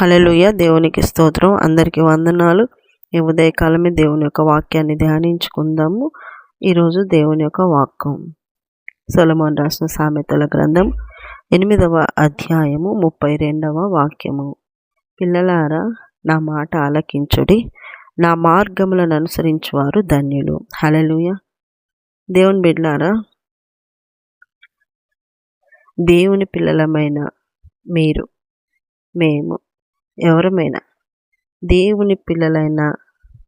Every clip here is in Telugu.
హలలుయ దేవునికి స్తోత్రం. అందరికీ వందనాలు. ఈ ఉదయకాలమే దేవుని యొక్క వాక్యాన్ని ధ్యానించుకుందాము. ఈరోజు దేవుని యొక్క వాక్యం. సొలమోన్ రాసిన సామెతల గ్రంథం ఎనిమిదవ అధ్యాయము ముప్పై రెండవ వాక్యము. పిల్లలారా నా మాట ఆలకించుడి. నా మార్గములను అనుసరించువారు ధన్యులు. హలలుయ దేవుని బిడ్లారా దేవుని పిల్లలమైన మీరు మేము ఎవరమైనా దేవుని పిల్లలైన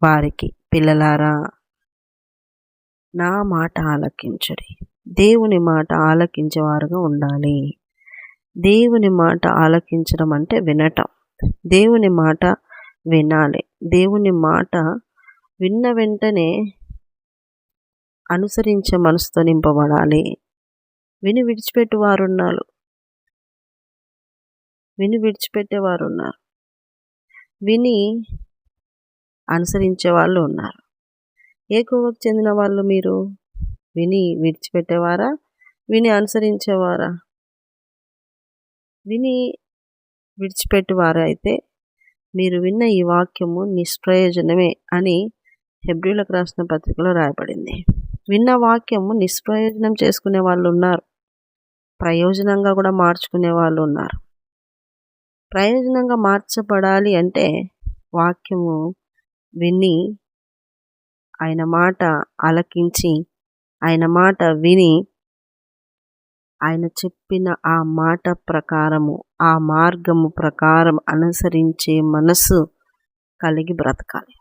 వారికి పిల్లలారా నా మాట ఆలకించుడి. దేవుని మాట ఆలకించేవారుగా ఉండాలి. దేవుని మాట ఆలకించడం అంటే వినటం. దేవుని మాట వినాలి. దేవుని మాట విన్న వెంటనే అనుసరించే మనసుతో నింపబడాలి. విని విడిచిపెట్టేవారున్నారు వారు ఉన్నారు విని విడిచిపెట్టేవారు ఉన్నారు విని అనుసరించే వాళ్ళు ఉన్నారు. ఏ కోవకు చెందిన వాళ్ళు మీరు? విని విడిచిపెట్టేవారా? విని అనుసరించేవారా? విని విడిచిపెట్టేవారు అయితే మీరు విన్న ఈ వాక్యము నిష్ప్రయోజనమే అని హెబ్రిలకు రాసిన పత్రికలో రాయబడింది. విన్న వాక్యము నిష్ప్రయోజనం చేసుకునే వాళ్ళు ఉన్నారు. ప్రయోజనంగా కూడా మార్చుకునే వాళ్ళు ఉన్నారు. ప్రయోజనంగా మార్చబడాలి అంటే వాక్యము విని ఆయన మాట ఆలకించి ఆయన మాట విని ఆయన చెప్పిన ఆ మాట ప్రకారము ఆ మార్గము ప్రకారం అనుసరించే మనసు కలిగి బ్రతకాలి.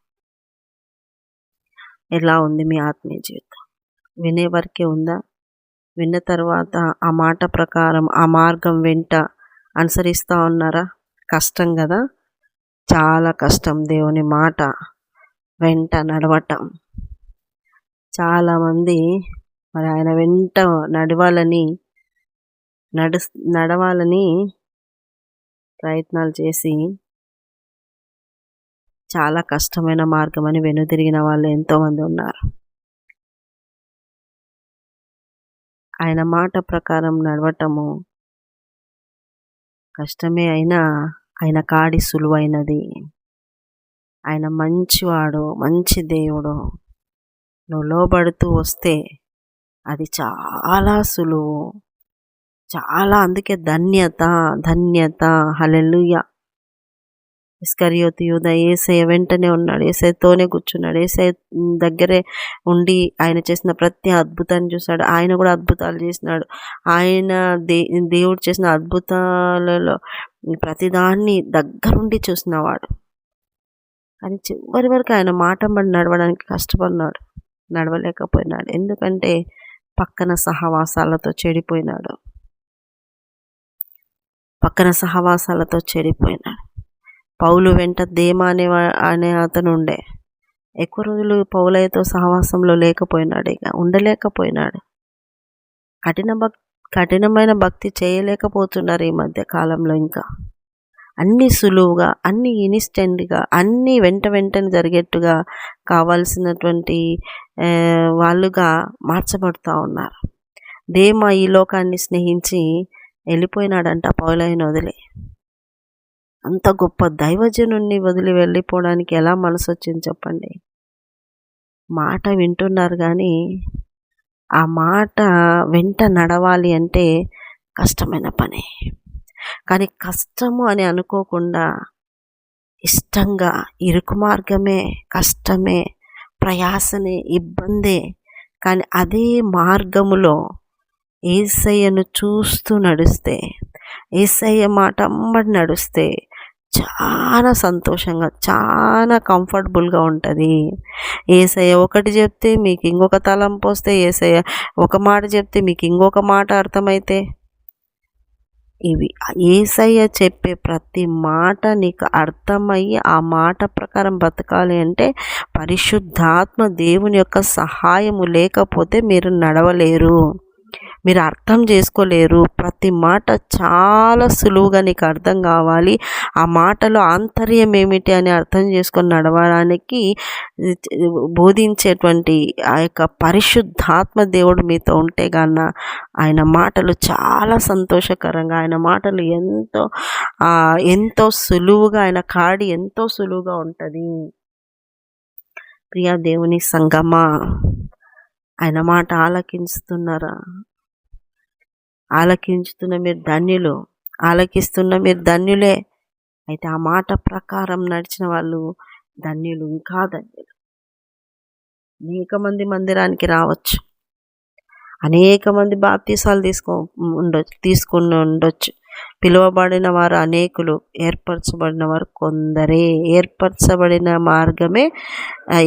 ఎలా ఉంది మీ ఆత్మీయ జీవితం? వినే వరకే ఉందా? విన్న తర్వాత ఆ మాట ప్రకారం ఆ మార్గం వెంట అనుసరిస్తూ ఉన్నారా? కష్టం కదా? చాలా కష్టం దేవుని మాట వెంట నడవటం. చాలామంది మరి ఆయన వెంట నడవాలని నడు నడవాలని ప్రయత్నాలు చేసి చాలా కష్టమైన మార్గం అని వెనుదిరిగిన వాళ్ళు ఎంతోమంది ఉన్నారు. ఆయన మాట ప్రకారం నడవటము కష్టమే అయినా ఆయన కాడి సులువైనది. ఆయన మంచివాడు మంచి దేవుడు. నువ్వు లోబడుతూ వస్తే అది చాలా సులువు. చాలా అందుకే ధన్యత ధన్యత హలెలుయ ఇస్కరియోతి యూద ఏసయ వెంటనే ఉన్నాడు. ఏసైతోనే కూర్చున్నాడు. ఏసై దగ్గరే ఉండి ఆయన చేసిన ప్రతి అద్భుతాన్ని చూశాడు. ఆయన కూడా అద్భుతాలు చేసినాడు. ఆయన దే దేవుడు చేసిన అద్భుతాలలో ప్రతిదాన్ని దగ్గరుండి చూసినవాడు. కానీ చివరి వరకు ఆయన మాట పడి నడవడానికి కష్టపడినాడు. నడవలేకపోయినాడు. ఎందుకంటే పక్కన సహవాసాలతో చెడిపోయినాడు. పక్కన సహవాసాలతో చెడిపోయినాడు. పౌలు వెంట దేమా అనే అనే అతను ఉండే. ఎక్కువ రోజులు పౌలయ్యతో సహవాసంలో లేకపోయినాడు ఇక ఉండలేకపోయినాడు. కఠిన భక్ కఠినమైన భక్తి చేయలేకపోతున్నారు ఈ మధ్య కాలంలో ఇంకా. అన్ని సులువుగా అన్ని ఇన్స్టెంట్గా అన్నీ వెంట వెంటనే జరిగేట్టుగా కావాల్సినటువంటి వాళ్ళుగా మార్చబడుతూ ఉన్నారు. దేమ ఈ లోకాన్ని స్నేహించి వెళ్ళిపోయినాడంట పౌలైన వదిలి. అంత గొప్ప దైవజనుణ్ణి వదిలి వెళ్ళిపోవడానికి ఎలా మనసు వచ్చింది చెప్పండి? మాట వింటున్నారు కానీ ఆ మాట వెంట నడవాలి అంటే కష్టమైన పని. కానీ కష్టము అని అనుకోకుండా ఇష్టంగా ఇరుకు మార్గమే కష్టమే ప్రయాసనే ఇబ్బందే. కానీ అదే మార్గములో ఏసయ్యను చూస్తూ నడిస్తే ఏసయ్య మాట అమ్మడి నడిస్తే చాలా సంతోషంగా చాలా కంఫర్టబుల్గా ఉంటుంది. ఏసయ్య ఒకటి చెప్తే మీకు ఇంకొక తలంపు వస్తే ఏసయ్య ఒక మాట చెప్తే మీకు ఇంకొక మాట అర్థమైతే? ఇవి ఏసయ్య చెప్పే ప్రతి మాట నీకు అర్థమయ్యి ఆ మాట ప్రకారం బతకాలి అంటే పరిశుద్ధాత్మ దేవుని యొక్క సహాయము లేకపోతే మీరు నడవలేరు. మీరు అర్థం చేసుకోలేరు. ప్రతి మాట చాలా సులువుగా నీకు అర్థం కావాలి. ఆ మాటలో ఆంతర్యం ఏమిటి అని అర్థం చేసుకొని నడవడానికి బోధించేటువంటి ఆ యొక్క పరిశుద్ధాత్మ దేవుడు మీతో ఉంటే కన్నా ఆయన మాటలు చాలా సంతోషకరంగా ఆయన మాటలు ఎంతో ఎంతో సులువుగా ఆయన కాడి ఎంతో సులువుగా ఉంటుంది. ప్రియా దేవుని సంగమా ఆయన మాట ఆలకించుతున్నారా? ఆలకించుతున్న మీరు ధన్యులు ఆలకిస్తున్న మీరు ధన్యులే. అయితే ఆ మాట ప్రకారం నడిచిన వాళ్ళు ధన్యులు ఇంకా ధన్యులు. అనేక మంది మందిరానికి రావచ్చు. అనేక మంది బాప్తీసాలు తీసుకో ఉండొచ్చు తీసుకుని ఉండొచ్చు. పిలువబడిన వారు అనేకులు ఏర్పరచబడిన వారు కొందరే. ఏర్పరచబడిన మార్గమే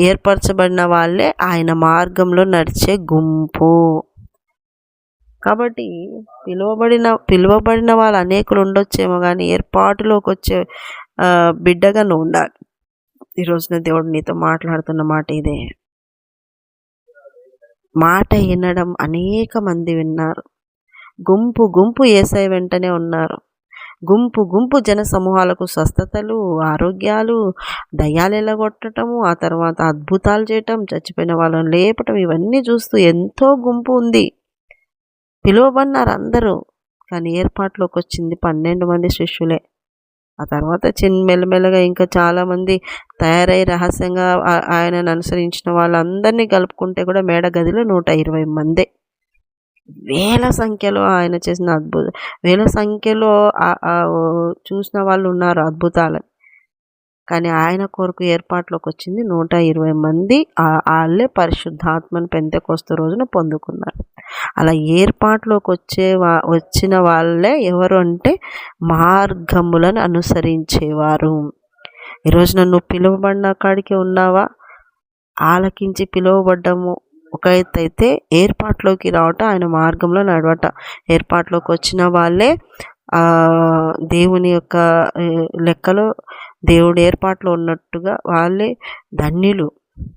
ఏర్పరచబడిన వాళ్ళే ఆయన మార్గంలో నడిచే గుంపు. కాబట్టి పిలువబడిన పిలువబడిన వాళ్ళు అనేకులు ఉండొచ్చేమో కానీ ఏర్పాటులోకి వచ్చే బిడ్డగా నువ్వు ఉండాలి. ఈరోజున దేవుడు నీతో మాట్లాడుతున్న మాట ఇదే. మాట వినడం అనేక మంది విన్నారు. గుంపు గుంపు ఏసై వెంటనే ఉన్నారు. గుంపు గుంపు జన సమూహాలకు స్వస్థతలు ఆరోగ్యాలు దయ్యాలు ఎలగొట్టడము ఆ తర్వాత అద్భుతాలు చేయటం చచ్చిపోయిన వాళ్ళని లేపటం ఇవన్నీ చూస్తూ ఎంతో గుంపు ఉంది. పిలువబన్నారు అందరూ కానీ ఏర్పాట్లోకి వచ్చింది పన్నెండు మంది శిష్యులే. ఆ తర్వాత చిన్న మెల్లమెల్లగా ఇంకా చాలామంది తయారై రహస్యంగా ఆయనను అనుసరించిన వాళ్ళందరినీ కలుపుకుంటే కూడా మేడ గదిలో నూట ఇరవై మందే. వేల సంఖ్యలో ఆయన చేసిన అద్భుత వేల సంఖ్యలో చూసిన వాళ్ళు ఉన్నారు అద్భుతాలు. కానీ ఆయన కొరకు ఏర్పాట్లోకి వచ్చింది నూట ఇరవై మంది. వాళ్ళే పరిశుద్ధాత్మను పెంతకొస్తు రోజున పొందుకున్నారు. అలా ఏర్పాటులోకి వచ్చే వా వచ్చిన వాళ్ళే ఎవరు అంటే మార్గములను అనుసరించేవారు. ఈరోజు నన్ను పిలువబడిన కాడికి ఉన్నావా? ఆలకించి పిలువబడ్డము. ఒక ఎత్తు అయితే ఏర్పాటులోకి రావటం ఆయన మార్గంలో నడవట. ఏర్పాటులోకి వచ్చిన వాళ్ళే దేవుని యొక్క లెక్కలో దేవుడు ఏర్పాట్లో ఉన్నట్టుగా వాళ్ళే ధన్యులు.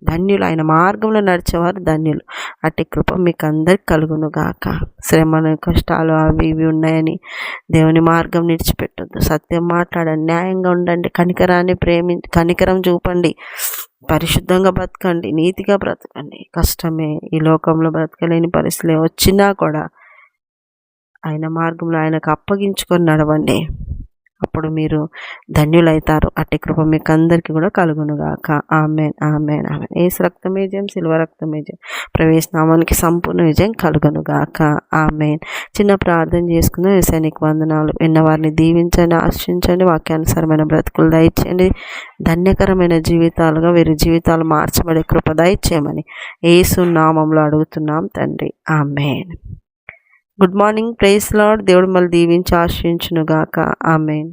ధన్యులు. ఆయన మార్గంలో నడిచేవారు ధన్యులు. అట్టి కృప మీకు అందరికి కలుగును గాక శ్రమను కష్టాలు అవి ఇవి ఉన్నాయని దేవుని మార్గం నిడిచిపెట్టద్దు. సత్యం మాట్లాడండి న్యాయంగా ఉండండి. కనికరాన్ని ప్రేమి కనికరం చూపండి. పరిశుద్ధంగా బ్రతకండి. నీతిగా బ్రతకండి. కష్టమే ఈ లోకంలో బ్రతకలేని పరిస్థితులు వచ్చినా కూడా ఆయన మార్గంలో ఆయనకు అప్పగించుకొని నడవండి. అప్పుడు మీరు ధన్యులైతారు. అట్టి కృప మీకు అందరికీ కూడా కలుగునుగాక. Amen amen amen. ఏసు రక్తం విజయం శిల్వ రక్తం విజయం ప్రవేశనామానికి సంపూర్ణ విజయం కలుగునుగాక. ఆమెన్. చిన్న ప్రార్థన చేసుకున్న ఏసైనిక వందనాలు. విన్నవారిని దీవించండి ఆశించండి వాక్యానుసారమైన బ్రతుకులు దయచేయండి. ధన్యకరమైన జీవితాలుగా వీరి జీవితాలు మార్చబడే కృప దయచేయమని ఏసు నామంలో అడుగుతున్నాం తండ్రి. Amen. Good morning praise lord దేవుడు మళ్ళీ దీవించి ఆశ్రయించునుగాక ఆమెన్